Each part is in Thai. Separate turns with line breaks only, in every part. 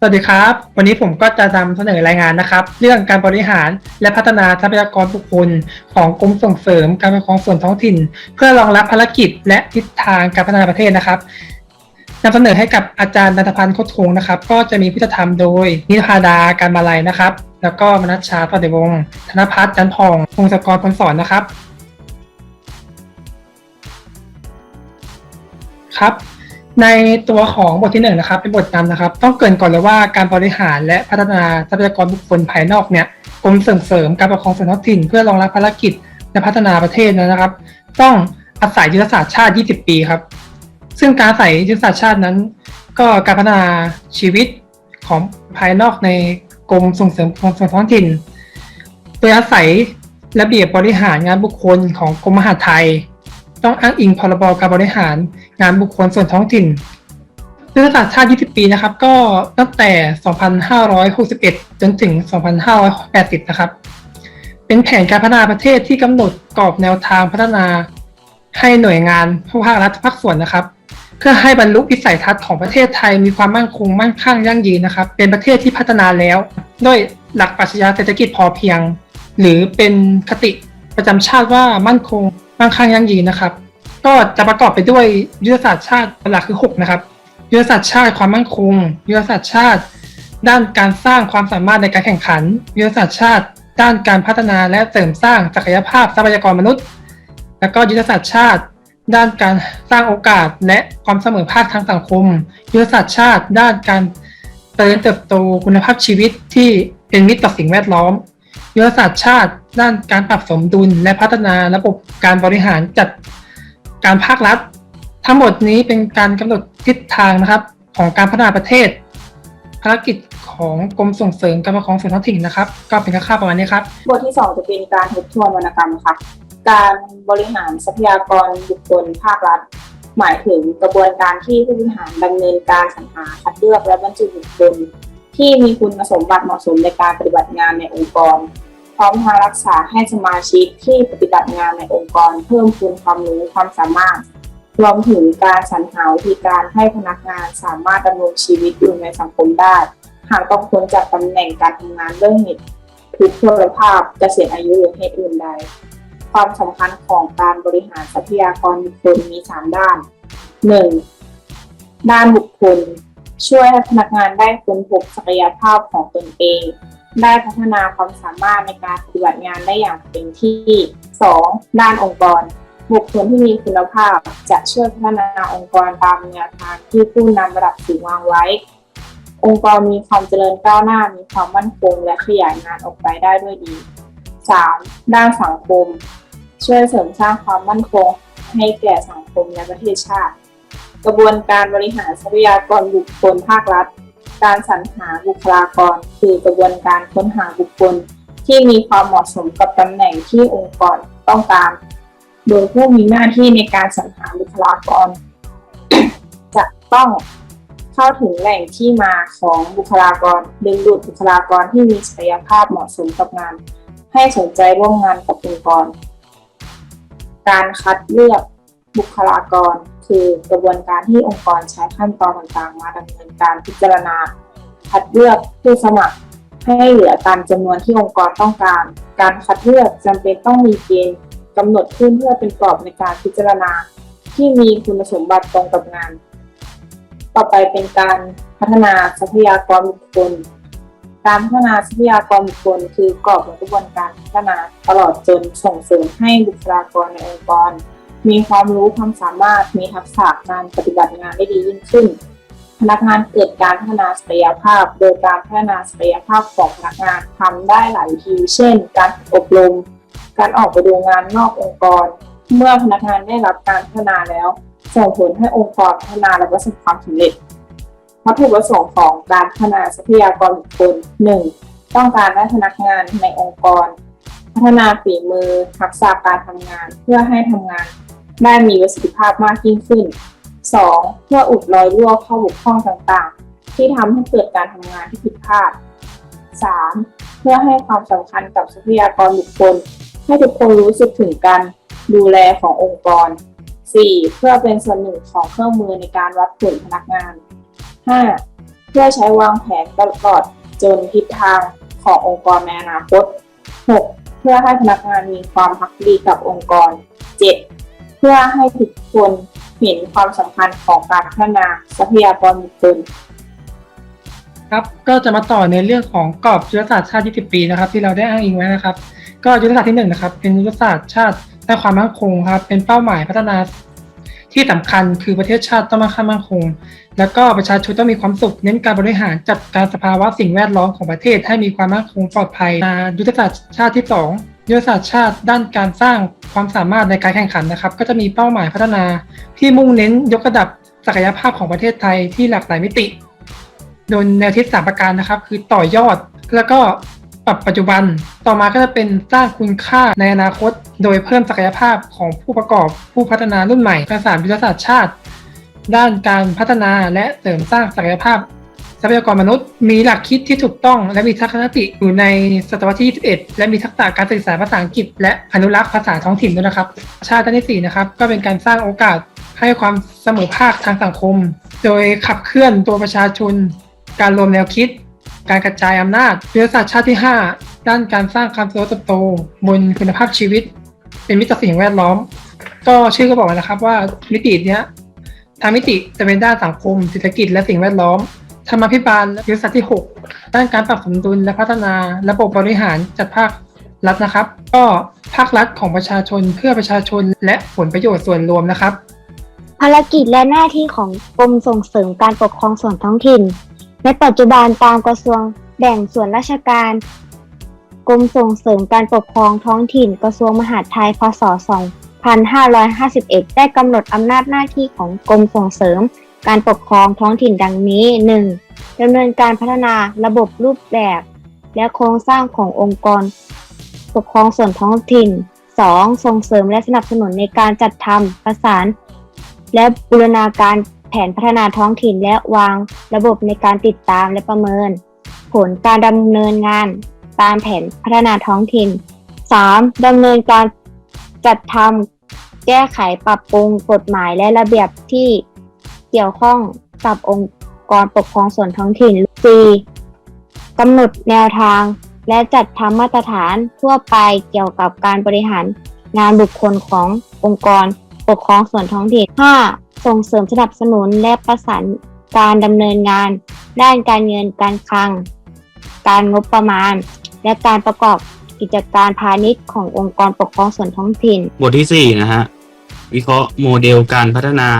สวัสดีครับ วันนี้ผมก็จะนำเสนอรายงานนะครับ เรื่องการบริหารและพัฒนาทรัพยากรบุคคล ของกรมส่งเสริมการปกครองส่วนท้องถิ่น เพื่อรองรับภารกิจและทิศทางการพัฒนาประเทศนะครับนำเสนอให้กับอาจารย์นันทพันธ์โคตรคงนะครับ ก็จะมีผู้จัดทำโดยนิพาดาการมาลัยนะครับ แล้วก็มนัชชาปฏิวงศ์ธนพัฒน์จันทร์พองพงศกรพลสอนนะครับ ครับ ในตัวของบทที่หนึ่งนะครับ เป็นบทนำนะครับ ต้องเกรินก่อนเลยว่าการบริหารและพัฒนาทรัพยากรบุคคลภายนอกเนี่ยกรมส่งเสริมการปกครองส่วนท้องถิ่น เพื่อรองรับภารกิจและพัฒนาประเทศนะครับ ต้องอาศัยยุทธศาสตร์ชาติ 20 ปีครับ ซึ่งการอาศัยยุทธศาสตร์ชาตินั้น ก็การพัฒนาชีวิตของภายนอกในกรมส่งเสริมการปกครองส่วนท้องถิ่น โดยอาศัยระเบียบบริหารงานบุคคลของกรมมหาดไทย ต้องอ้างอิงพรบการบริหารงานบุคคลส่วนท้องถิ่นยุทธศาสตร์ชาติ 20 ปีนะครับ ก็ตั้งแต่ 2561 จนถึง 2580 นะครับ เป็นแผนการพัฒนาประเทศที่กำหนดกรอบแนวทางพัฒนาให้หน่วยงานภาครัฐภาคส่วนนะครับ เพื่อให้บรรลุวิสัยทัศน์ของประเทศไทยมีความมั่นคงมั่งคั่งยั่งยืนนะครับ เป็นประเทศที่พัฒนาแล้วด้วยหลักปรัชญาเศรษฐกิจพอเพียง หรือเป็นคติประจำชาติว่ามั่นคง มั่งคั่งยั่งยืนนะครับ ก็จะประกอบไปด้วยยุทธศาสตร์ชาติหลักคือ6นะครับยุทธศาสตร์ชาติความมั่นคงยุทธศาสตร์ชาติ ด้านการสร้างความสามารถในการแข่งขันยุทธศาสตร์ชาติ ด้านการพัฒนาและเสริมสร้างศักยภาพทรัพยากรมนุษย์ แล้วก็ยุทธศาสตร์ชาติ ด้านการสร้างโอกาสและความเสมอภาคทางสังคม ยุทธศาสตร์ชาติ ด้านการเจริญเติบโตคุณภาพชีวิตที่เป็นมิตรต่อสิ่งแวดล้อม ยุทธศาสตร์ชาติด้านการปรับสมดุลและพัฒนาระบบการบริหารจัดการภาครัฐ ทั้งหมดนี้เป็นการกำหนดทิศทางนะครับของการพัฒนาประเทศ ภารกิจของกรมส่งเสริมการปกครองส่วนท้องถิ่นนะครับ ก็เป็นค่าวๆประมาณนี้ครับ
บทที่ 2 จะเป็นการทบทวนวรรณกรรมค่ะ การบริหารทรัพยากรบุคคลภาครัฐ หมายถึงกระบวนการที่ผู้บริหารดำเนินการสรรหาคัดเลือกและบรรจุบุคคล ที่มีคุณสมบัติเหมาะสมในการปฏิบัติงานในองค์กร พร้อมทางรักษาให้สมาชิกที่ปฏิบัติงานในองค์กร เพิ่มพูนความรู้ความสามารถ รวมถึงการสรรหาวิธีการให้พนักงานสามารถดำรงชีวิตอยู่ในสังคมได้หากต้องพ้นจากตำแหน่งการทำงานเรื่องเหตุทุพพลภาพเกษียณอายุหรือเหตุอื่นใด ความสำคัญของการบริหารทรัพยากรบุคคลมี 3 ด้าน 1. ด้านบุคคล ช่วยให้พนักงานได้ค้นพบศักยภาพของตนเอง ได้พัฒนาความสามารถในการปฏิบัติงานได้อย่างเต็มที่ 2. ด้านองค์กร บุคคลที่มีคุณภาพจะช่วยพัฒนาองค์กรตามแนวทางที่ผู้นำระดับสูงวางไว้ องค์กรมีความเจริญก้าวหน้ามีความมั่นคง และขยายงานออกไปได้ด้วยดี 3. ด้านสังคม ช่วยเสริมสร้างความมั่นคงให้แก่สังคมและประเทศชาติ กระบวนการบริหารทรัพยากรบุคคลภาครัฐ การสรรหาบุคลากร คือกระบวนการค้นหาบุคคล ที่มีความเหมาะสมกับตำแหน่งที่องค์กรต้องการ โดยผู้มีหน้าที่ในการสรรหาบุคลากร จะต้องเข้าถึงแหล่งที่มาของบุคลากร ดึงดูดบุคลากรที่มีศักยภาพเหมาะสมกับงาน ให้สนใจร่วมงานกับองค์กร การคัดเลือกบุคลากร คือกระบวนการที่องค์กรใช้ขั้นตอนต่างๆ มาดำเนินการพิจารณา คัดเลือกผู้สมัครให้เหลือตามจำนวนที่องค์กรต้องการ การคัดเลือกจำเป็นต้องมีเกณฑ์กำหนดขึ้นเพื่อเป็นกรอบในการพิจารณา ที่มีคุณสมบัติตรงกับงาน ต่อไปเป็นการพัฒนาทรัพยากรบุคคล การพัฒนาทรัพยากรบุคคล คือกรอบของกระบวนการพัฒนาตลอดจนส่งเสริมให้บุคลากรในองค์กร มีความรู้ความสามารถมีทักษะการปฏิบัติงานได้ดียิ่งขึ้น พนักงานเกิดการพัฒนาศักยภาพ โดยการพัฒนาศักยภาพของพนักงานทำได้หลายวิธี เช่น การอบรม การออกไปดูงานนอกองค์กร เมื่อพนักงานได้รับการพัฒนาแล้ว ส่งผลให้องค์กรพัฒนาและประสบความสำเร็จวัตถุประสงค์ของการพัฒนาทรัพยากรบุคคล 1. ต้องการให้พนักงานในองค์กร พัฒนาฝีมือทักษะการทำงานเพื่อให้ทำงาน ได้มีประสิทธิภาพมากยิ่งขึ้น 2. เพื่ออุดรอยรั่วข้อบกพร่องต่างๆ ที่ทำให้เกิดการทำงานที่ผิดพลาด 3. เพื่อให้ความสำคัญกับทรัพยากรบุคคล ให้ทุกคนรู้สึกถึงการดูแลขององค์กร 4. เพื่อเป็นส่วนหนึ่งของเครื่องมือในการวัดผลพนักงาน 5. เพื่อใช้วางแผนตลอดจนทิศทางขององค์กรในอนาคต 6. เพื่อให้พนักงานมีความพักดีกับองค์กร 7. เพื่อให้ทุกคนเห็นความสำคัญของการพัฒนาทรัพยากรบุคคล
ครับก็จะมาต่อในเรื่องของกรอบยุทธศาสตร์ชาติ 20 ปีนะครับ ที่เราได้อ้างอิงไว้นะครับ ก็ยุทธศาสตร์ที่หนึ่งนะครับ เป็นยุทธศาสตร์ชาติด้านความมั่นคงครับ เป็นเป้าหมายพัฒนาที่สำคัญคือประเทศชาติต้องมั่นคงมั่นคง แล้วก็ประชาชนต้องมีความสุข เน้นการบริหารจัดการสภาวะสิ่งแวดล้อมของประเทศให้มีความมั่นคงปลอดภัยยุทธศาสตร์ชาติที่สอง ยุทธศาสตร์ชาติด้านการสร้างความสามารถในการแข่งขันนะครับ ก็จะมีเป้าหมายพัฒนาที่มุ่งเน้นยกระดับศักยภาพของประเทศไทยที่หลากหลายมิติ โดยแนวคิดสามประการนะครับ คือต่อยอดแล้วก็ปรับปัจจุบัน ต่อมาก็จะเป็นสร้างคุณค่าในอนาคต โดยเพิ่มศักยภาพของผู้ประกอบผู้พัฒนารุ่นใหม่การสามยุทธศาสตร์ชาติ ด้านการพัฒนาและเสริมสร้างศักยภาพ ทรัพยากรมนุษย์ มีหลักคิดที่ถูกต้องและมีทัศนคติอยู่ในศตวรรษที่ 21 และมีทักษะการสื่อสารภาษาอังกฤษ และอนุรักษ์ภาษาท้องถิ่นด้วยนะครับ ชาติด้านที่4นะครับก็เป็นการสร้างโอกาสให้ความเสมอภาคทางสังคม โดยขับเคลื่อนตัวประชาชน การรวมแนวคิด การกระจายอำนาจยุทธศาสตร์ชาติที่ 5 ด้านการสร้างความเจริญเติบโต บนคุณภาพชีวิต เป็นมิตรสิ่งแวดล้อม ก็ชื่อก็บอกว้แล้วครับว่ามิติเนี้ยทางมิติจะเป็นด้านสังคมเศรษฐกิจและสิ่งแวดล้อม ธรรมาภิบาลยุทธศาสตร์ที่ 6 ด้านการปรับสมดุลและพัฒนาระบบบริหารจัดภาครัฐนะครับ ก็ภาครัฐของประชาชนเพื่อประชาชนและผลประโยชน์ส่วนรวมนะครับ
ภารกิจและหน้าที่ของกรมส่งเสริมการปกครองส่วนท้องถิ่น ในปัจจุบันตามกระทรวงแบ่งส่วนราชการกรมส่งเสริมการปกครองท้องถิ่น กระทรวงมหาดไทยพศ 2551 ได้กำหนดอำนาจหน้าที่ของกรมส่งเสริม การปกครองท้องถิ่นดังนี้ 1. ดำเนินการพัฒนาระบบรูปแบบ และโครงสร้างขององค์กร ปกครองส่วนท้องถิ่น 2. ส่งเสริมและสนับสนุนในการจัดทำประสาน และบูรณาการแผนพัฒนาท้องถิ่นและวางระบบในการติดตามและประเมิน ผลการดำเนินงานตามแผนพัฒนาท้องถิ่น 3. ดำเนินการจัดทำแก้ไขปรับปรุงกฎหมายและระเบียบที่ เกี่ยวข้องกับองค์กรปกครองส่วนท้องถิ่น 4. กำหนดแนวทาง และจัดทำมาตรฐานทั่วไปเกี่ยวกับการบริหารงานบุคคลขององค์กรปกครองส่วนท้องถิ่น 5. ส่งเสริมสนับสนุนและประสานการดำเนินงาน ด้านการเงินการคลัง การงบประมาณ และการประกอบกิจการพาณิชย์ขององค์กรปกครองส่วนท้องถิ่น
บทที่ 4 นะฮะ วิเคราะห์โมเดลการพัฒนา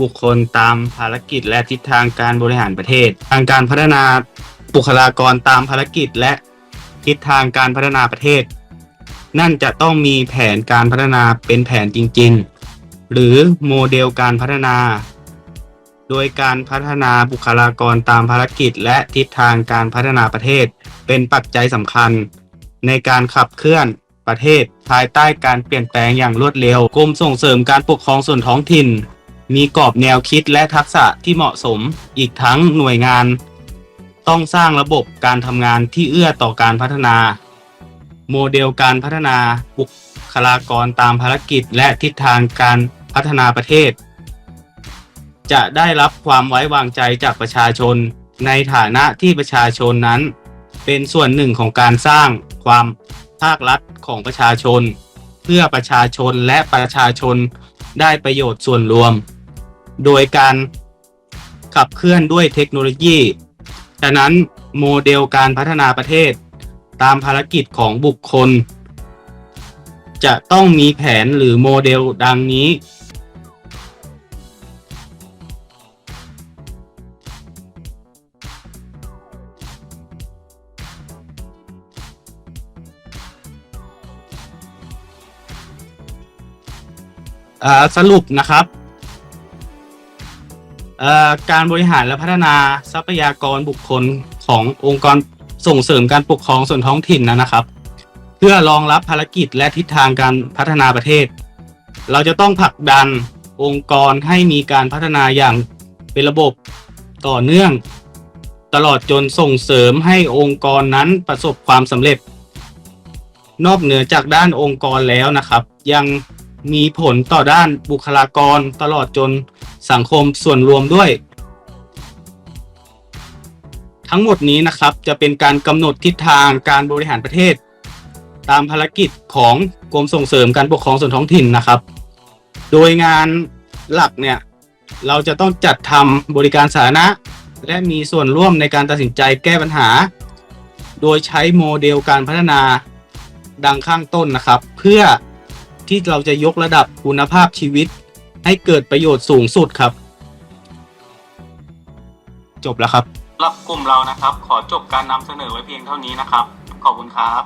บุคคลตามภารกิจและทิศทางการบริหารประเทศ ทางการพัฒนาบุคลากรตามภารกิจและทิศทางการพัฒนาประเทศ นั่นจะต้องมีแผนการพัฒนาเป็นแผนจริง ๆ หรือโมเดลการพัฒนา โดยการพัฒนาบุคลากรตามภารกิจและทิศทางการพัฒนาประเทศ เป็นปัจจัยสำคัญ ในการขับเคลื่อนประเทศภายใต้การเปลี่ยนแปลงอย่างรวดเร็วกรมส่งเสริมการปกครองส่วนท้องถิ่น มีกรอบแนวคิดและทักษะที่เหมาะสม อีกทั้งหน่วยงาน ต้องสร้างระบบการทำงานที่เอื้อต่อการพัฒนา โมเดลการพัฒนาบุคลากรตามภารกิจและทิศทางการพัฒนาประเทศ จะได้รับความไว้วางใจจากประชาชน ในฐานะที่ประชาชนนั้น เป็นส่วนหนึ่งของการสร้างความภาครัฐของประชาชน เพื่อประชาชนและประชาชนได้ประโยชน์ส่วนรวม โดยการขับเคลื่อนด้วยเทคโนโลยีฉะนั้นโมเดลการพัฒนาประเทศ ตามภารกิจของบุคคล จะต้องมีแผนหรือโมเดลดังนี้ สรุปนะครับ เอ่อการบริหารและพัฒนาทรัพยากรบุคคลขององค์กรส่งเสริมการปกครองส่วนท้องถิ่นนะนะครับ เพื่อรองรับภารกิจและทิศทางการพัฒนาประเทศ เราจะต้องผลักดันองค์กรให้มีการพัฒนาอย่างเป็นระบบต่อเนื่อง ตลอดจนส่งเสริมให้องค์กรนั้นประสบความสำเร็จ นอกเหนือจากด้านองค์กรแล้วนะครับ ยัง มีผลต่อด้านบุคลากรตลอดจนสังคมส่วนรวมด้วย ทั้งหมดนี้นะครับจะเป็นการกำหนดทิศทางการบริหารประเทศ ตามภารกิจของกรมส่งเสริมการปกครองส่วนท้องถิ่นนะครับ โดยงานหลักเนี่ยเราจะต้องจัดทำบริการสาธารณะ และมีส่วนร่วมในการตัดสินใจแก้ปัญหา โดยใช้โมเดลการพัฒนาดังข้างต้นนะครับ เพื่อ ที่เราจะยกระดับคุณภาพชีวิต ให้เกิดประโยชน์สูงสุดครับ จบแล้วครับ สำหรับกลุ่มเรานะครับ ขอจบการนำเสนอไว้เพียงเท่านี้นะครับ ขอบคุณครับ